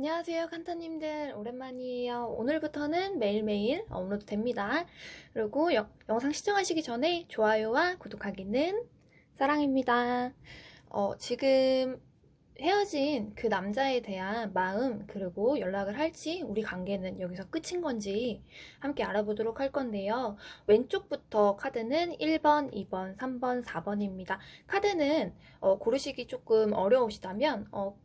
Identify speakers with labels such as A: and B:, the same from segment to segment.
A: 안녕하세요 칸타님들. 오랜만이에요. 오늘부터는 매일매일 업로드 됩니다. 그리고 여- 영상 시청하시기 전에 좋아요와 구독하기는 사랑입니다. 어, 지금 헤어진 그 남자에 대한 마음 그리고 연락을 할지 우리 관계는 여기서 끝인 건지 함께 알아보도록 할 건데요. 왼쪽부터 카드는 1번, 2번, 3번, 4번입니다. 카드는 어, 고르시기 조금 어려우시다면 어,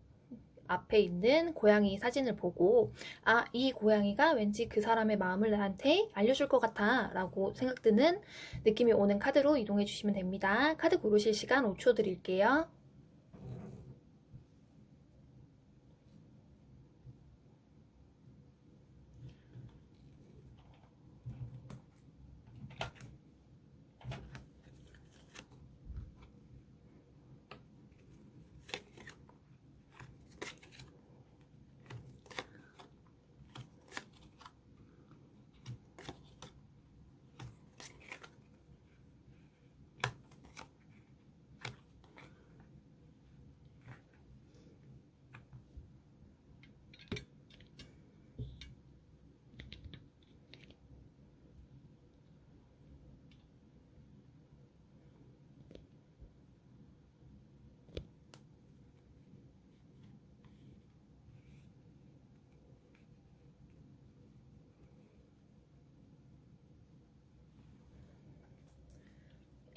A: 앞에 있는 고양이 사진을 보고 아, 이 고양이가 왠지 그 사람의 마음을 나한테 알려줄 것 같아 라고 생각드는 느낌이 오는 카드로 이동해 주시면 됩니다. 카드 고르실 시간 5초 드릴게요.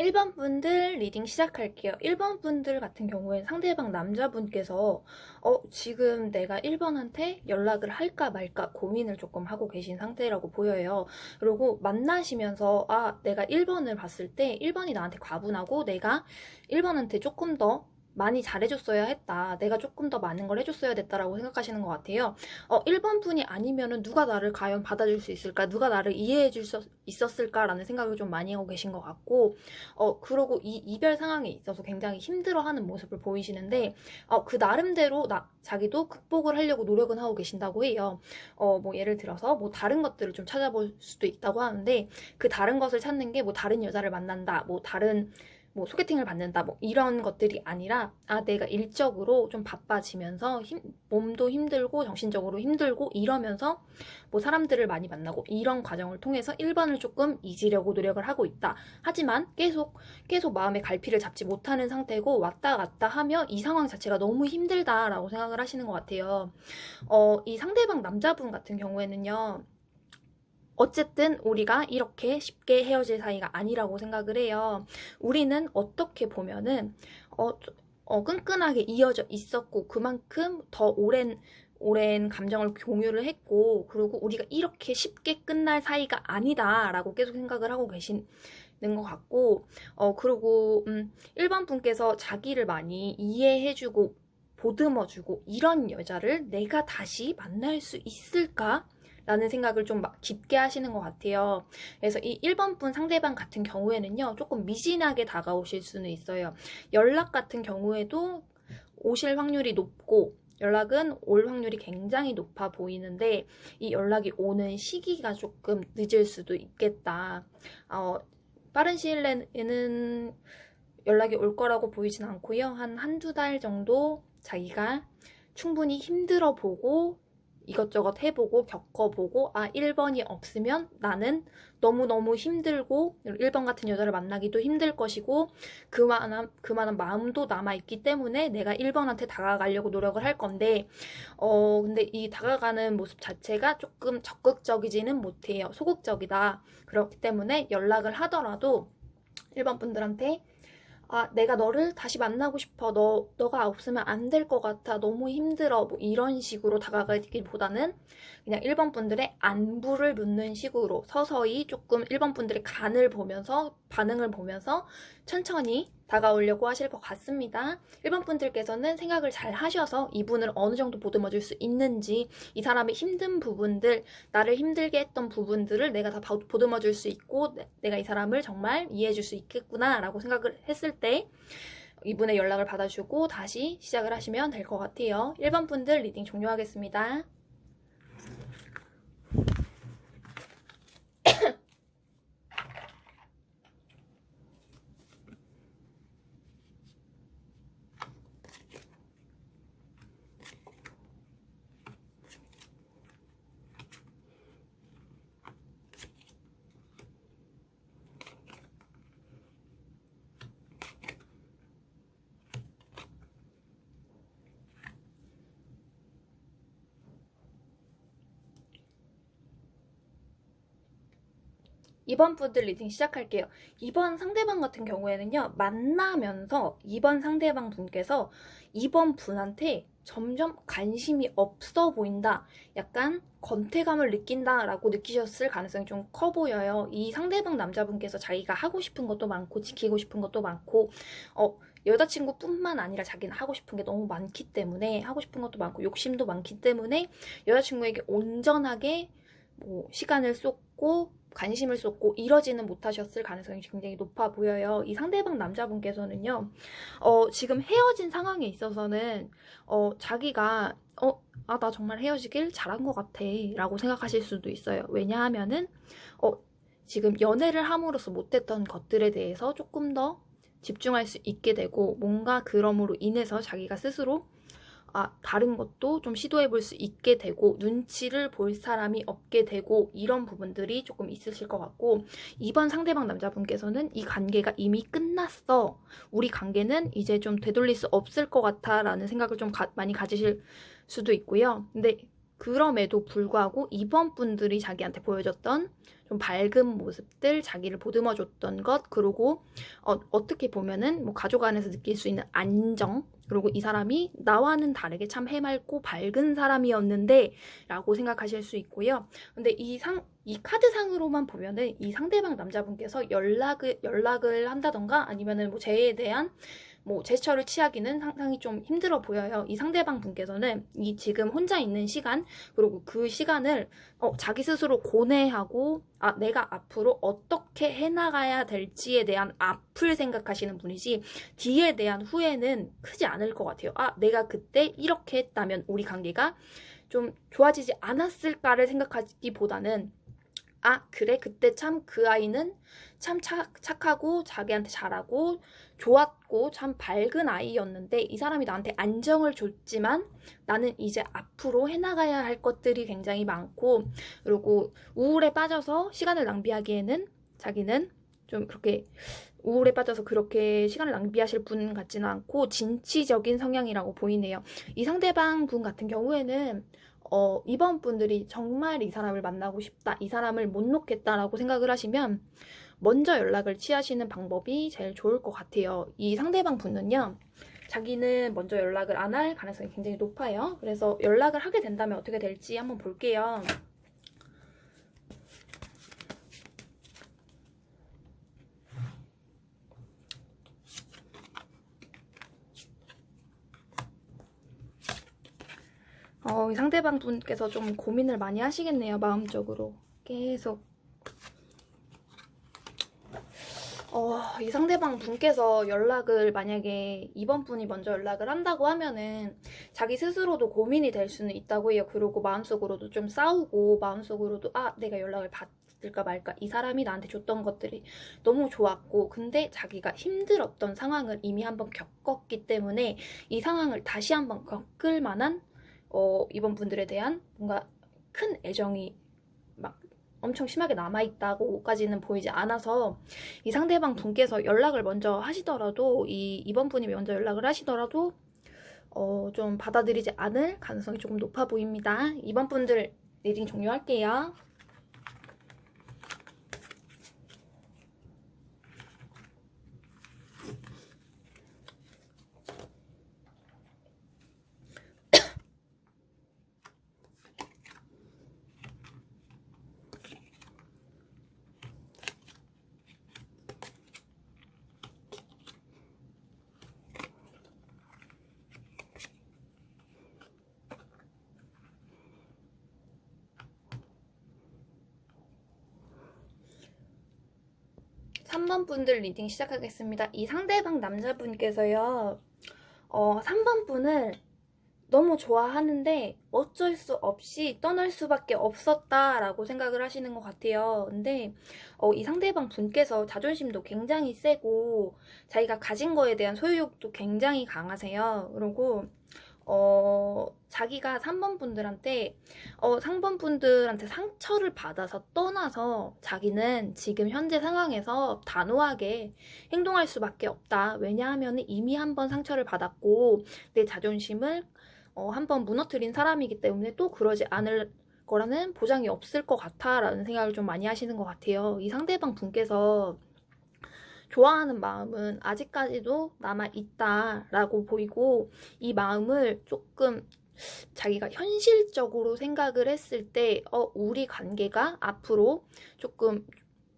A: 일번 분들 리딩 시작할게요. 1번 분들 같은 경우에 상대방 남자분께서 어, 지금 내가 1번한테 연락을 할까 말까 고민을 조금 하고 계신 상태라고 보여요. 그리고 만나시면서 아, 내가 1번을 봤을 때 1번이 나한테 과분하고 내가 1번한테 조금 더 많이 잘해줬어야 했다. 내가 조금 더 많은 걸 해줬어야 됐다라고 생각하시는 것 같아요. 어, 1번 분이 아니면은 누가 나를 과연 받아줄 수 있을까? 누가 나를 이해해 줄 수 있었을까라는 생각을 좀 많이 하고 계신 것 같고, 어, 그러고 이 이별 상황에 있어서 굉장히 힘들어 하는 모습을 보이시는데, 어, 그 나름대로 나, 자기도 극복을 하려고 노력은 하고 계신다고 해요. 어, 뭐 예를 들어서 뭐 다른 것들을 좀 찾아볼 수도 있다고 하는데, 그 다른 것을 찾는 게 뭐 다른 여자를 만난다, 뭐 다른 뭐 소개팅을 받는다 뭐 이런 것들이 아니라 아 내가 일적으로 좀 바빠지면서 힘, 몸도 힘들고 정신적으로 힘들고 이러면서 뭐 사람들을 많이 만나고 이런 과정을 통해서 1번을 조금 잊으려고 노력을 하고 있다. 하지만 계속 계속 마음의 갈피를 잡지 못하는 상태고 왔다 갔다 하며 이 상황 자체가 너무 힘들다라고 생각을 하시는 것 같아요. 어, 이 상대방 남자분 같은 경우에는요. 어쨌든 우리가 이렇게 쉽게 헤어질 사이가 아니라고 생각을 해요. 우리는 어떻게 보면은 어, 어, 끈끈하게 이어져 있었고 그만큼 더 오랜 오랜 감정을 공유를 했고 그리고 우리가 이렇게 쉽게 끝날 사이가 아니다라고 계속 생각을 하고 계신 것 같고 어 그리고 음 1번 분께서 자기를 많이 이해해주고 보듬어주고 이런 여자를 내가 다시 만날 수 있을까? 라는 생각을 좀 깊게 하시는 것 같아요. 그래서 이 1번 분 상대방 같은 경우에는요, 조금 미진하게 다가오실 수는 있어요. 연락 같은 경우에도 오실 확률이 높고, 연락은 올 확률이 굉장히 높아 보이는데, 이 연락이 오는 시기가 조금 늦을 수도 있겠다. 어, 빠른 시일 내에는 연락이 올 거라고 보이진 않고요. 한 한두 달 정도 자기가 충분히 힘들어 보고 이것저것 해보고 겪어보고 아 1번이 없으면 나는 너무너무 힘들고 1번 같은 여자를 만나기도 힘들 것이고 그만한 그만한 마음도 남아있기 때문에 내가 1번한테 다가가려고 노력을 할 건데 어 근데 이 다가가는 모습 자체가 조금 적극적이지는 못해요. 소극적이다. 그렇기 때문에 연락을 하더라도 1번 분들한테 아, 내가 너를 다시 만나고 싶어. 너, 너가 없으면 안 될 것 같아. 너무 힘들어. 뭐 이런 식으로 다가가기보다는 그냥 1번 분들의 안부를 묻는 식으로 서서히 조금 1번 분들의 간을 보면서 반응을 보면서 천천히 다가오려고 하실 것 같습니다. 1번 분들께서는 생각을 잘 하셔서 이분을 어느 정도 보듬어 줄 수 있는지 이 사람의 힘든 부분들, 나를 힘들게 했던 부분들을 내가 다 보듬어 줄 수 있고 내가 이 사람을 정말 이해해 줄 수 있겠구나 라고 생각을 했을 때 이분의 연락을 받아주고 다시 시작을 하시면 될 것 같아요. 1번 분들 리딩 종료하겠습니다. 2번 분들 리딩 시작할게요. 2번 상대방 같은 경우에는요, 만나면서 2번 상대방 분께서 2번 분한테 점점 관심이 없어 보인다. 약간 권태감을 느낀다 라고 느끼셨을 가능성이 좀 커 보여요. 이 상대방 남자분께서 자기가 하고 싶은 것도 많고, 지키고 싶은 것도 많고, 어, 여자친구뿐만 아니라 자기는 하고 싶은 게 너무 많기 때문에, 하고 싶은 것도 많고, 욕심도 많기 때문에, 여자친구에게 온전하게 뭐 시간을 쏟고 관심을 쏟고 이러지는 못하셨을 가능성이 굉장히 높아 보여요. 이 상대방 남자분께서는요, 어, 지금 헤어진 상황에 있어서는, 어, 자기가, 어, 아, 나 정말 헤어지길 잘한 것 같아. 라고 생각하실 수도 있어요. 왜냐하면은, 어, 지금 연애를 함으로써 못했던 것들에 대해서 조금 더 집중할 수 있게 되고, 뭔가 그럼으로 인해서 자기가 스스로 아, 다른 것도 좀 시도해 볼 수 있게 되고, 눈치를 볼 사람이 없게 되고, 이런 부분들이 조금 있으실 것 같고, 이번 상대방 남자분께서는 이 관계가 이미 끝났어. 우리 관계는 이제 좀 되돌릴 수 없을 것 같아. 라는 생각을 좀 가- 많이 가지실 수도 있고요. 근데 그럼에도 불구하고 이번 분들이 자기한테 보여줬던 좀 밝은 모습들, 자기를 보듬어 줬던 것, 그리고 어, 어떻게 보면은 뭐 가족 안에서 느낄 수 있는 안정, 그리고 이 사람이 나와는 다르게 참 해맑고 밝은 사람이었는데 라고 생각하실 수 있고요. 근데 이 상, 이 카드상으로만 보면은 이 상대방 남자분께서 연락을, 연락을 한다던가 아니면은 뭐 쟤에 대한 뭐 제스처를 취하기는 상당히 좀 힘들어 보여요. 이 상대방 분께서는 이 지금 혼자 있는 시간 그리고 그 시간을 어, 자기 스스로 고뇌하고 아 내가 앞으로 어떻게 해나가야 될지에 대한 앞을 생각하시는 분이지 뒤에 대한 후회는 크지 않을 것 같아요. 아 내가 그때 이렇게 했다면 우리 관계가 좀 좋아지지 않았을까를 생각하기보다는 아, 그래, 그때 참 그 아이는 참 착, 착하고 자기한테 잘하고 좋았고 참 밝은 아이였는데 이 사람이 나한테 안정을 줬지만 나는 이제 앞으로 해나가야 할 것들이 굉장히 많고 그리고 우울에 빠져서 시간을 낭비하기에는 자기는 좀 그렇게 우울에 빠져서 그렇게 시간을 낭비하실 분 같지는 않고 진취적인 성향이라고 보이네요. 이 상대방 분 같은 경우에는 어, 이번 분들이 정말 이 사람을 만나고 싶다, 이 사람을 못 놓겠다라고 생각을 하시면 먼저 연락을 취하시는 방법이 제일 좋을 것 같아요. 이 상대방 분은요, 자기는 먼저 연락을 안 할 가능성이 굉장히 높아요. 그래서 연락을 하게 된다면 어떻게 될지 한번 볼게요. 어, 이 상대방 분께서 좀 고민을 많이 하시겠네요, 마음적으로. 계속. 어, 이 상대방 분께서 연락을 만약에 이번 분이 먼저 연락을 한다고 하면은 자기 스스로도 고민이 될 수는 있다고 해요. 그리고 마음속으로도 좀 싸우고 마음속으로도 아, 내가 연락을 받을까 말까. 이 사람이 나한테 줬던 것들이 너무 좋았고 근데 자기가 힘들었던 상황을 이미 한번 겪었기 때문에 이 상황을 다시 한번 겪을 만한 어, 이번 분들에 대한 뭔가 큰 애정이 막 엄청 심하게 남아있다고까지는 보이지 않아서 이 상대방 분께서 연락을 먼저 하시더라도 이 이번 분이 먼저 연락을 하시더라도 어, 좀 받아들이지 않을 가능성이 조금 높아 보입니다. 이번 분들 리딩 종료할게요. 삼번 분들 리딩 시작하겠습니다. 이 상대방 남자분께서요, 어, 3번 분을 너무 좋아하는데 어쩔 수 없이 떠날 수밖에 없었다라고 생각을 하시는 것 같아요. 근데 어, 이 상대방 분께서 자존심도 굉장히 세고 자기가 가진 거에 대한 소유욕도 굉장히 강하세요. 그리고 어, 자기가 3번 분들한테 어, 상번 분들한테 상처를 받아서 떠나서 자기는 지금 현재 상황에서 단호하게 행동할 수밖에 없다. 왜냐하면 이미 한 번 상처를 받았고 내 자존심을 어, 한 번 무너뜨린 사람이기 때문에 또 그러지 않을 거라는 보장이 없을 것 같아라는 생각을 좀 많이 하시는 것 같아요. 이 상대방 분께서 좋아하는 마음은 아직까지도 남아 있다라고 보이고 이 마음을 조금 자기가 현실적으로 생각을 했을 때, 어, 우리 관계가 앞으로 조금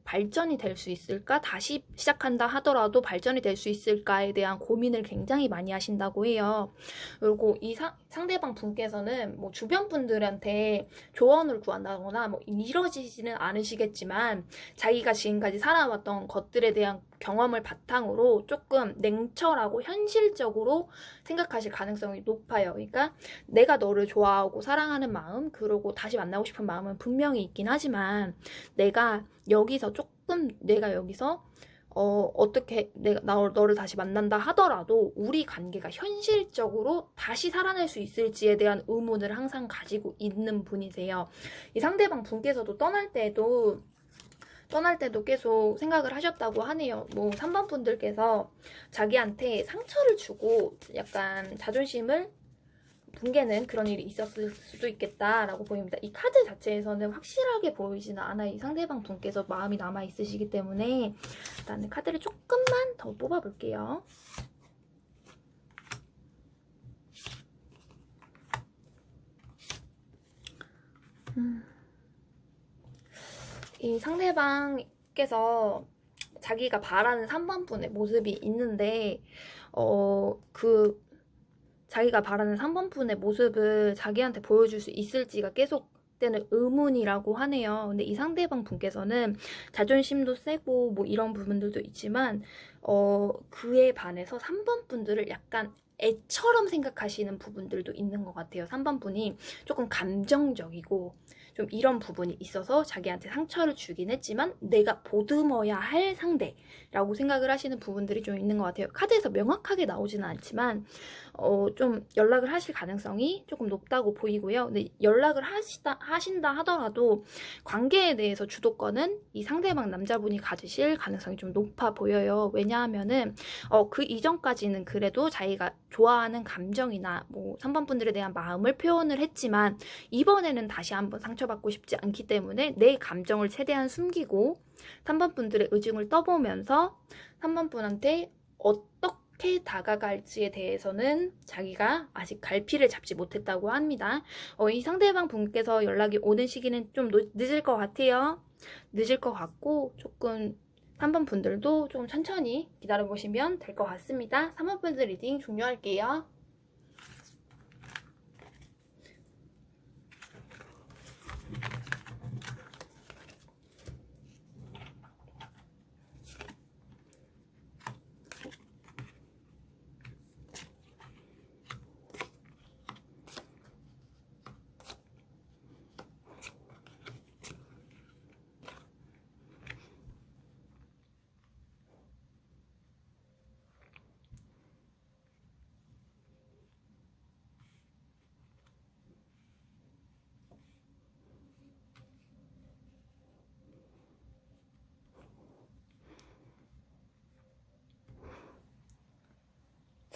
A: 발전이 될 수 있을까? 다시 시작한다 하더라도 발전이 될 수 있을까에 대한 고민을 굉장히 많이 하신다고 해요. 그리고 이 사- 상대방 분께서는 뭐 주변 분들한테 조언을 구한다거나 뭐 이러지지는 않으시겠지만 자기가 지금까지 살아왔던 것들에 대한 경험을 바탕으로 조금 냉철하고 현실적으로 생각하실 가능성이 높아요. 그러니까 내가 너를 좋아하고 사랑하는 마음, 그러고 다시 만나고 싶은 마음은 분명히 있긴 하지만 내가 여기서 조금 내가 여기서 어, 어떻게 내가 나, 너를 다시 만난다 하더라도 우리 관계가 현실적으로 다시 살아날 수 있을지에 대한 의문을 항상 가지고 있는 분이세요. 이 상대방 분께서도 떠날 때도 떠날 때도 계속 생각을 하셨다고 하네요. 뭐 3번 분들께서 자기한테 상처를 주고 약간 자존심을 붕괴는 그런 일이 있었을 수도 있겠다라고 보입니다. 이 카드 자체에서는 확실하게 보이지는 않아요. 이 상대방 분께서 마음이 남아 있으시기 때문에 일단 카드를 조금만 더 뽑아볼게요. 음. 이 상대방께서 자기가 바라는 3번 분의 모습이 있는데, 어, 그, 자기가 바라는 3번 분의 모습을 자기한테 보여줄 수 있을지가 계속 때는 의문이라고 하네요. 근데 이 상대방 분께서는 자존심도 세고 뭐 이런 부분들도 있지만, 어, 그에 반해서 3번 분들을 약간 애처럼 생각하시는 부분들도 있는 것 같아요. 3번 분이 조금 감정적이고, 좀 이런 부분이 있어서 자기한테 상처를 주긴 했지만 내가 보듬어야 할 상대라고 생각을 하시는 부분들이 좀 있는 것 같아요. 카드에서 명확하게 나오지는 않지만 어, 좀 연락을 하실 가능성이 조금 높다고 보이고요. 근데 연락을 하시다, 하신다 하더라도 관계에 대해서 주도권은 이 상대방 남자분이 가지실 가능성이 좀 높아 보여요. 왜냐하면은 어, 그 이전까지는 그래도 자기가 좋아하는 감정이나 뭐 3번 분들에 대한 마음을 표현을 했지만 이번에는 다시 한번 상처받고 싶지 않기 때문에 내 감정을 최대한 숨기고 3번 분들의 의중을 떠보면서 3번 분한테 어떻게 다가갈지에 대해서는 자기가 아직 갈피를 잡지 못했다고 합니다. 어, 이 상대방 분께서 연락이 오는 시기는 좀 노- 늦을 것 같아요. 늦을 것 같고 조금 3번 분들도 좀 천천히 기다려보시면 될 것 같습니다. 3번 분들 리딩 종료할게요.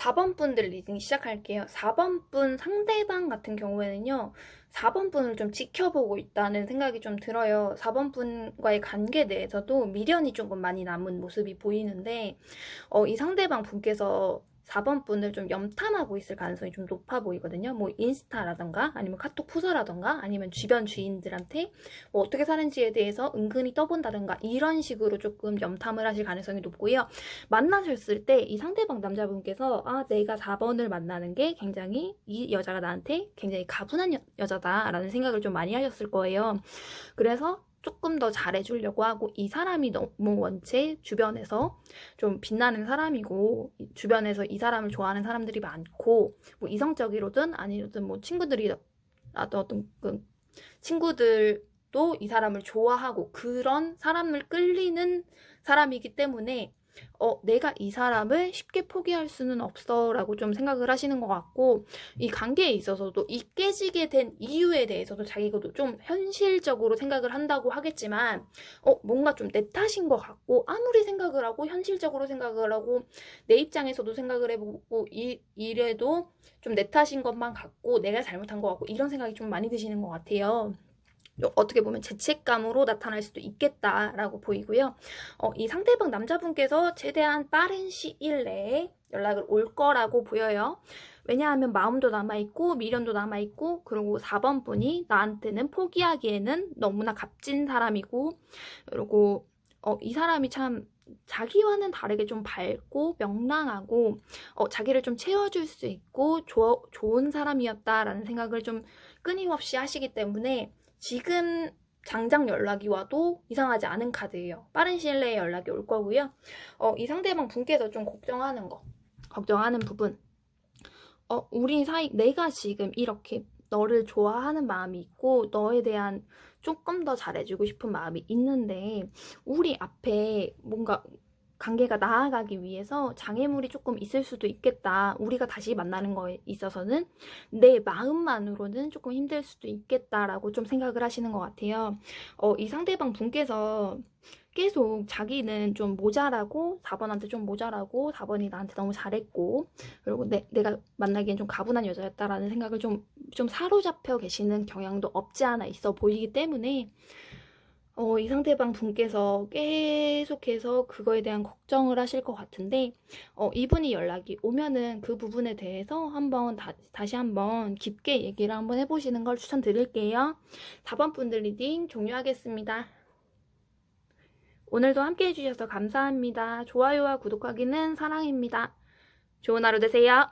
A: 사번 분들 리딩 시작할게요. 4번 분 상대방 같은 경우에는요, 4번 분을 좀 지켜보고 있다는 생각이 좀 들어요. 4번 분과의 관계 내에서도 미련이 조금 많이 남은 모습이 보이는데, 어, 이 상대방 분께서 4번 분을 좀 염탐하고 있을 가능성이 좀 높아 보이거든요. 뭐 인스타라던가 아니면 카톡 푸사라던가 아니면 주변 주인들한테 뭐 어떻게 사는지에 대해서 은근히 떠본다던가 이런 식으로 조금 염탐을 하실 가능성이 높고요. 만나셨을 때 이 상대방 남자분께서 아 내가 4번을 만나는 게 굉장히 이 여자가 나한테 굉장히 가분한 여, 여자다라는 생각을 좀 많이 하셨을 거예요. 그래서 조금 더 잘해주려고 하고 이 사람이 너무 원체 주변에서 좀 빛나는 사람이고 이 주변에서 이 사람을 좋아하는 사람들이 많고 뭐 이성적이로든 아니든 뭐 친구들이 나도 어떤 그 친구들도 이 사람을 좋아하고 그런 사람을 끌리는 사람이기 때문에 어, 내가 이 사람을 쉽게 포기할 수는 없어 라고 좀 생각을 하시는 것 같고 이 관계에 있어서도 이 깨지게 된 이유에 대해서도 자기가 좀 현실적으로 생각을 한다고 하겠지만 어, 뭔가 좀 내 탓인 것 같고 아무리 생각을 하고 현실적으로 생각을 하고 내 입장에서도 생각을 해보고 이, 이래도 좀 내 탓인 것만 같고 내가 잘못한 것 같고 이런 생각이 좀 많이 드시는 것 같아요. 어떻게 보면 죄책감으로 나타날 수도 있겠다라고 보이고요. 어, 이 상대방 남자분께서 최대한 빠른 시일 내에 연락을 올 거라고 보여요. 왜냐하면 마음도 남아있고 미련도 남아있고 그리고 4번 분이 나한테는 포기하기에는 너무나 값진 사람이고 그리고 어, 이 사람이 참 자기와는 다르게 좀 밝고 명랑하고 어, 자기를 좀 채워줄 수 있고 조, 좋은 사람이었다라는 생각을 좀 끊임없이 하시기 때문에 지금 당장 연락이 와도 이상하지 않은 카드예요. 빠른 시일 내에 연락이 올 거고요. 어, 이 상대방 분께서 좀 걱정하는 거, 걱정하는 부분. 어, 우리 사이, 내가 지금 이렇게 너를 좋아하는 마음이 있고, 너에 대한 조금 더 잘해주고 싶은 마음이 있는데, 우리 앞에 뭔가 관계가 나아가기 위해서 장애물이 조금 있을 수도 있겠다. 우리가 다시 만나는 거에 있어서는 내 마음만으로는 조금 힘들 수도 있겠다라고 좀 생각을 하시는 것 같아요. 어, 이 상대방 분께서 계속 자기는 좀 모자라고 4번한테 좀 모자라고 4번이 나한테 너무 잘했고 그리고 내, 내가 만나기엔 좀 가분한 여자였다라는 생각을 좀, 좀 사로잡혀 계시는 경향도 없지 않아 있어 보이기 때문에 어, 이 상대방 분께서 계속해서 그거에 대한 걱정을 하실 것 같은데, 어, 이분이 연락이 오면은 그 부분에 대해서 한번 다, 다시 한번 깊게 얘기를 한번 해보시는 걸 추천드릴게요. 4번 분들 리딩 종료하겠습니다. 오늘도 함께 해주셔서 감사합니다. 좋아요와 구독하기는 사랑입니다. 좋은 하루 되세요.